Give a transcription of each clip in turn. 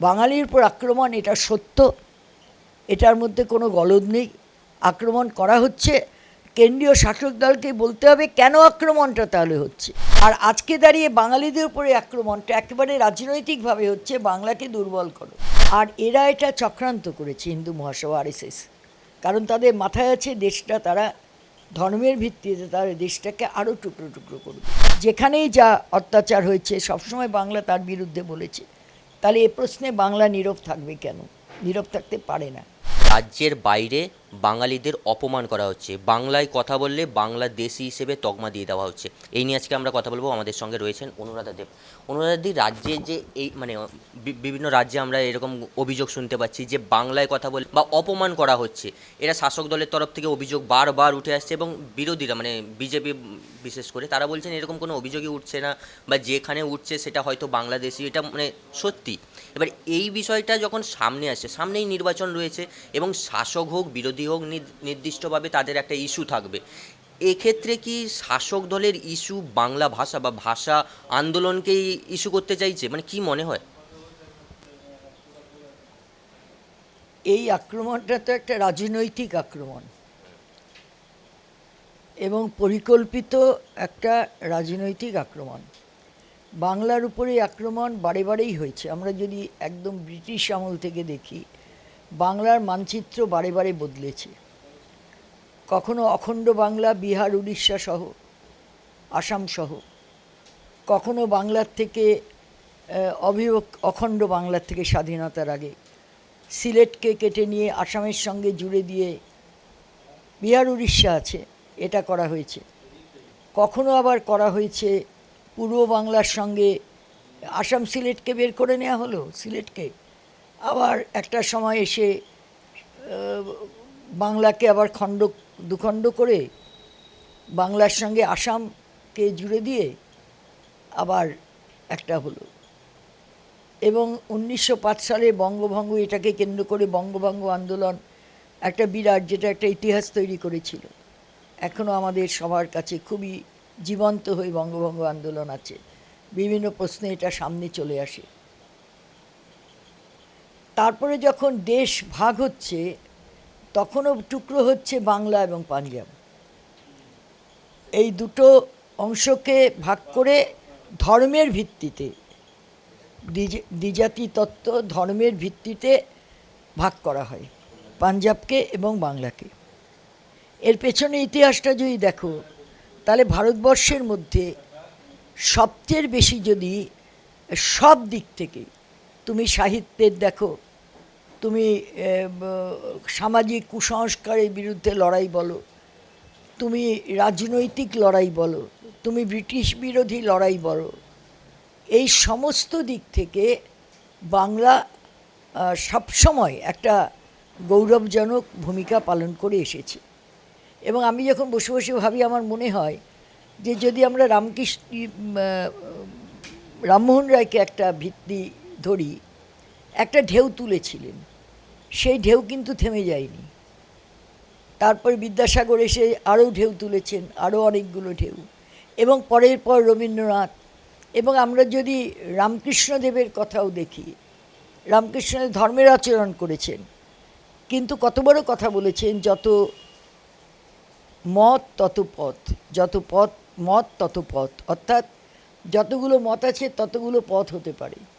বাঙালির উপর আক্রমণ, এটা সত্য। এটার মধ্যে কোনো গলদ নেই। আক্রমণ করা হচ্ছে। কেন্দ্রীয় শাসক দলকে বলতে হবে, কেন আক্রমণটা তাহলে হচ্ছে? আর আজকে দাঁড়িয়ে বাঙালিদের উপরে আক্রমণটা একেবারে রাজনৈতিকভাবে হচ্ছে, বাংলাকে দুর্বল করো। আর এরা এটা চক্রান্ত করেছে হিন্দু মহাসভা, আরএসএস। কারণ তাদের মাথায় আছে দেশটা তারা, ধর্মের ভিত্তিতে তারা দেশটাকে আরও টুকরো টুকরো করবে। যেখানেই যা অত্যাচার হয়েছে, সবসময় বাংলা তার বিরুদ্ধে বলেছে। তাহলে এ প্রশ্নে বাংলা নীরব থাকবে কেন? নীরব থাকতে পারে না। রাজ্যের বাইরে বাঙালিদের অপমান করা হচ্ছে। বাংলায় কথা বললে বাংলাদেশি হিসেবে তকমা দিয়ে দেওয়া হচ্ছে। এই নিয়ে আজকে আমরা কথা বলব। আমাদের সঙ্গে রয়েছেন অনুরাধা দেব। অনুরাধাদি রাজ্যে যে এই মানে বিভিন্ন রাজ্যে আমরা এরকম অভিযোগ শুনতে পাচ্ছি যে বাংলায় কথা বলে, বা অপমান করা হচ্ছে। এরা শাসক দলের তরফ থেকে অভিযোগ বারবার উঠে আসছে এবং বিরোধীরা মানে বিজেপি বিশেষ করে, তারা বলছেন এরকম কোনো অভিযোগই উঠছে না বা যেখানে উঠছে সেটা হয়তো বাংলাদেশি, এটা মানে সত্যি। এবার এই বিষয়টা যখন সামনে আসছে, সামনেই নির্বাচন রয়েছে এবং শাসক হোক, বিরোধী হোক নির্দিষ্টভাবে তাদের একটা ইস্যু থাকবে। এক্ষেত্রে কি শাসক দলের ইস্যু বাংলা ভাষা বা ভাষা আন্দোলনকেই ইস্যু করতে চাইছে? মানে কি মনে হয়? এই আক্রমণটা তো একটা রাজনৈতিক আক্রমণ। এবং পরিকল্পিত একটা রাজনৈতিক আক্রমণ। বাংলার উপরে আক্রমণ বারে বারেই হয়েছে। আমরা যদি একদম ব্রিটিশ আমল থেকে দেখি বাংলার মানচিত্র বারে বারে বদলেছে। কখনো অখণ্ড বাংলা বিহার উড়িষ্যা সহ, আসাম সহ, কখনো বাংলার থেকে অবিভক্ত অখণ্ড বাংলার থেকে স্বাধীনতার আগে সিলেটকে কেটে নিয়ে আসামের সঙ্গে জুড়ে দিয়ে বিহার উড়িষ্যা আছে, এটা করা হয়েছে। কখনো আবার করা হয়েছে পূর্ব বাংলার সঙ্গে আসাম সিলেটকে বের করে নেওয়া হলো? সিলেটকে? আবার একটা সময় এসে বাংলাকে আবার খণ্ড, দুখণ্ড করে বাংলার সঙ্গে আসামকে জুড়ে দিয়ে আবার একটা হলো। এবং উনিশশো পাঁচ সালে বঙ্গভঙ্গ, এটাকে কেন্দ্র করে বঙ্গভঙ্গ আন্দোলন একটা বিরাট, যেটা একটা ইতিহাস তৈরি করেছিল। এখনও আমাদের সবার কাছে খুবই জীবন্ত হয়ে বঙ্গভঙ্গ আন্দোলন আছে। বিভিন্ন প্রশ্নে এটা সামনে চলে আসে। তারপরে যখন দেশ ভাগ হচ্ছে, তখনও টুকরো হচ্ছে বাংলা এবং পাঞ্জাব। এই দুটো অংশকে ভাগ করে ধর্মের ভিত্তিতে, দ্বিজ- দ্বিজাতি তত্ত্ব ধর্মের ভিত্তিতে ভাগ করা হয়, পাঞ্জাবকে এবং বাংলাকে। এর পেছনে ইতিহাসটা যদি দেখো, তাহলে ভারতবর্ষের মধ্যে সবচেয়ে বেশি যদি সব দিক থেকে তুমি সাহিত্যের দেখো তুমি সামাজিক কুসংস্কারের বিরুদ্ধে লড়াই বলো। তুমি রাজনৈতিক লড়াই বলো। তুমি ব্রিটিশ বিরোধী লড়াই বলো। এই সমস্ত দিক থেকে বাংলা সবসময় একটা গৌরবজনক ভূমিকা পালন করে এসেছে। এবং আমি যখন বসে বসে ভাবি, আমার মনে হয় যে যদি আমরা রামকৃষ্ণ রামমোহন রায়কে একটা ভিত্তি ধরি একটা ঢেউ তুলেছিলেন। সেই ঢেউ কিন্তু থেমে যায়নি। তারপর বিদ্যাসাগর এসে আরও ঢেউ তুলেছেন আরও অনেকগুলো ঢেউ। এবং পরের পর রবীন্দ্রনাথ। এবং আমরা যদি রামকৃষ্ণদেবের কথাও দেখি রামকৃষ্ণদেব ধর্মের আচরণ করেছেন। কিন্তু কত বড় কথা বলেছেন, যত মত তত পথ, যত পথ মত তত পথ। অর্থাৎ যতগুলো মত আছে ততগুলো পথ হতে পারে।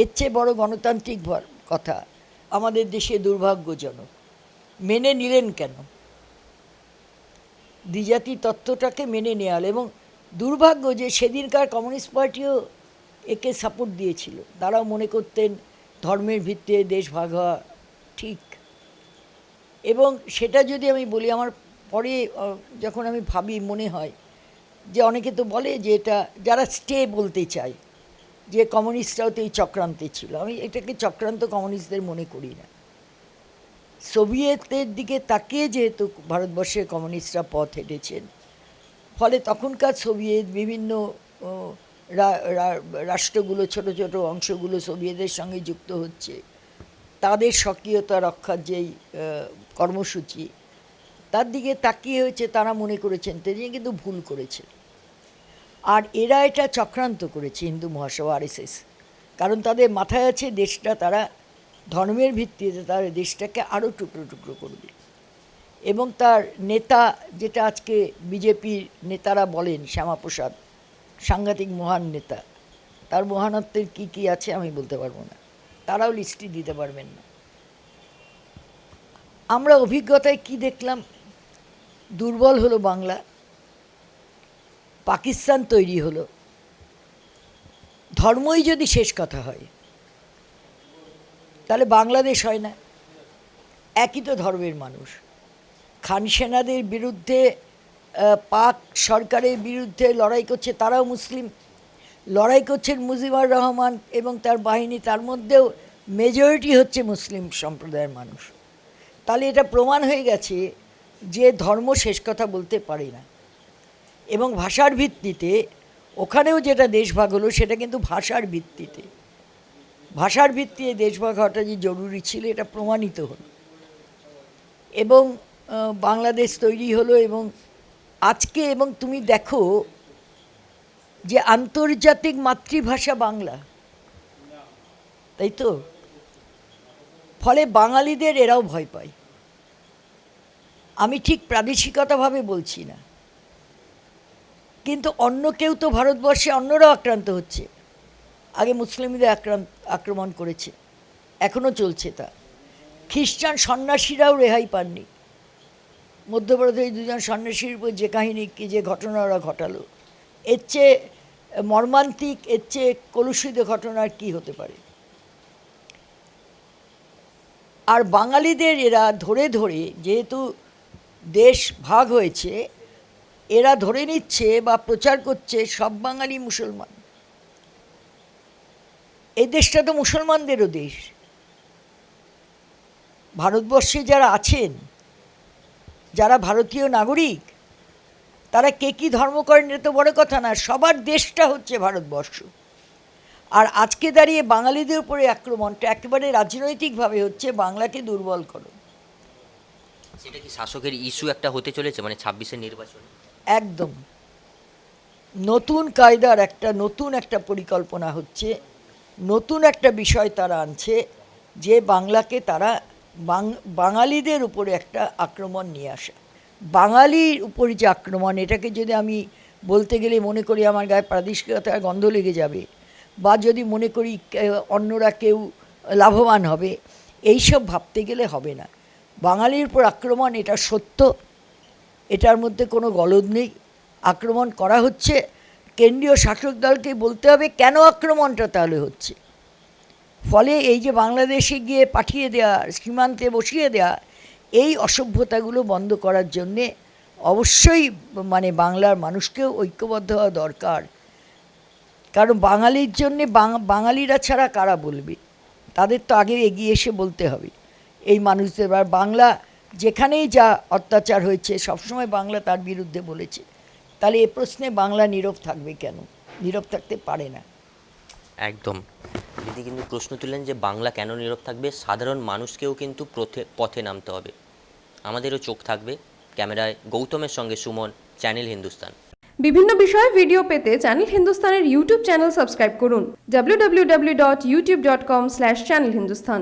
এর চেয়ে বড় গণতান্ত্রিক কথা। আমাদের দেশে দুর্ভাগ্যজনক। মেনে নিলেন কেন? দ্বিজাতি তত্ত্বটাকে মেনে নেওয়া এবং দুর্ভাগ্য যে সেদিনকার কমিউনিস্ট পার্টিও একে সাপোর্ট দিয়েছিল। তারাও মনে করতেন ধর্মের ভিত্তিতে দেশ ভাগ হওয়া ঠিক। এবং সেটা যদি আমি বলি, আমার পরে যখন আমি ভাবি, মনে হয় যে অনেকে তো বলে যে এটা, যারা স্টে বলতে চায় যে কমিউনিস্টরাও তো এই চক্রান্তে ছিল। আমি এটাকে চক্রান্ত কমিউনিস্টদের মনে করি না। সোভিয়েতের দিকে তাকিয়ে যেহেতু ভারতবর্ষের কমিউনিস্টরা পথ হেঁটেছেন, ফলে তখনকার সোভিয়েত বিভিন্ন রাষ্ট্রগুলো, ছোট ছোট অংশগুলো সোভিয়েতের সঙ্গে যুক্ত হচ্ছে, তাদের সক্রিয়তা রক্ষার যেই কর্মসূচি, তার দিকে তাকিয়ে হয়েছে তারা মনে করেছেন তিনি কিন্তু ভুল করেছেন। আর এরা এটা চক্রান্ত করেছে হিন্দু মহাসভা আরএসএস কারণ তাদের মাথায় আছে দেশটা তারা, ধর্মের ভিত্তিতে তারা দেশটাকে আরও টুকরো টুকরো করবে। এবং তার নেতা যেটা আজকে বিজেপির নেতারা বলেন, শ্যামাপ্রসাদ, সাংঘাতিক মহান নেতা, তার মহানত্বের কি কি আছে আমি বলতে পারব না। তারাও লিস্টটি দিতে পারবেন না। আমরা অভিজ্ঞতায় কি দেখলাম? দুর্বল হলো বাংলা পাকিস্তান তৈরি হলো। ধর্মই যদি শেষ কথা হয়, তাহলে বাংলাদেশ হয় না। একই তো ধর্মের মানুষ। খান সেনাদের বিরুদ্ধে পাক সরকারের বিরুদ্ধে লড়াই করছে তারাও মুসলিম। লড়াই করছেন মুজিবুর রহমান এবং তার বাহিনী, তার মধ্যেও মেজরিটি হচ্ছে মুসলিম সম্প্রদায়ের মানুষ। তাহলে এটা প্রমাণ হয়ে গেছে যে ধর্ম শেষ কথা বলতে পারে না। এবং ভাষার ভিত্তিতে ওখানেও যেটা দেশভাগ হলো সেটা কিন্তু ভাষার ভিত্তিতে। ভাষার ভিত্তিতে দেশভাগ হওয়াটা যে জরুরি ছিল এটা প্রমাণিত হলো। এবং বাংলাদেশ তৈরি হলো এবং আজকে এবং তুমি দেখো যে আন্তর্জাতিক মাতৃভাষা বাংলা। তাই তো? ফলে বাঙালিদের এরাও ভয় পায়। আমি ঠিক প্রাদেশিকতাভাবে বলছি না। কিন্তু অন্য কেউ তো ভারতবর্ষে অন্যরাও আক্রান্ত হচ্ছে। আগে মুসলিমদের আক্রান্ত আক্রমণ করেছে। এখনও চলছে তা। খ্রিস্টান সন্ন্যাসীরাও রেহাই পাননি। মধ্যপ্রদেশ দুজন সন্ন্যাসীর উপর যে কাহিনী, কি যে ঘটনা ওরা ঘটালো। এর চেয়ে মর্মান্তিক, এর চেয়ে কলুষিত ঘটনা আর কী হতে পারে? আর বাঙালিদের এরা ধরে ধরে যেহেতু দেশ ভাগ হয়েছে এরা ধরে নিচ্ছে বা প্রচার করছে সব বাঙালি মুসলমান। এই দেশটা তো মুসলমানদেরও দেশ। ভারতবর্ষে যারা আছেন, যারা ভারতীয় নাগরিক, তারা কে কী ধর্ম করেন এটা তো বড় কথা না, সবার দেশটা হচ্ছে ভারতবর্ষ। আর আজকে দাঁড়িয়ে বাঙালিদের উপরে আক্রমণটা একেবারে রাজনৈতিকভাবে হচ্ছে বাংলাকে দুর্বল করো। সেটা কি শাসকের ইস্যু একটা হতে চলেছে মানে ছাব্বিশের নির্বাচন? একদম। নতুন কায়দার একটা, নতুন একটা পরিকল্পনা হচ্ছে, নতুন একটা বিষয় তারা আনছে, যে বাংলাকে তারা বাঙালিদের উপরে একটা আক্রমণ নিয়ে আসা। বাঙালির উপর যে আক্রমণ, এটাকে যদি আমি বলতে গেলে মনে করি আমার গায়ে প্রাদেশিকতার গন্ধ লেগে যাবে, বা যদি মনে করি অন্যরা কেউ লাভবান হবে, এইসব ভাবতে গেলে হবে না। বাঙালির উপর আক্রমণ, এটা সত্য। এটার মধ্যে কোনো গলদ নেই। আক্রমণ করা হচ্ছে। কেন্দ্রীয় শাসক দলকে বলতে হবে, কেন আক্রমণটা তাহলে হচ্ছে? ফলে এই যে বাংলাদেশে গিয়ে পাঠিয়ে দেওয়া সীমান্তে বসিয়ে দেওয়া এই অসভ্যতাগুলো বন্ধ করার জন্যে অবশ্যই মানে বাংলার মানুষকেও ঐক্যবদ্ধ হওয়া দরকার। কারণ বাঙালির জন্যে বাঙালিরা ছাড়া কারা বলবে? তাদের তো আগে এগিয়ে এসে বলতে হবে। এই মানুষদের বাংলা যেখানেই যা অত্যাচার হয়েছে সবসময় বাংলা তার বিরুদ্ধে বলেছে। তাহলে এ প্রশ্নে বাংলা নীরব থাকবে কেন? নীরব থাকতে পারে না। একদম। দিদি কিন্তু প্রশ্ন তুললেন যে বাংলা কেন নীরব থাকবে? সাধারণ মানুষকেও কিন্তু পথে পথে নামতে হবে। আমাদেরও চোখ থাকবে। ক্যামেরায় গৌতমের সঙ্গে সুমন চ্যানেল হিন্দুস্তান। বিভিন্ন বিষয়ে ভিডিও পেতে চ্যানেল হিন্দুস্তানের ইউটিউব চ্যানেল সাবস্ক্রাইব করুন। www.youtube.com/channelhindustan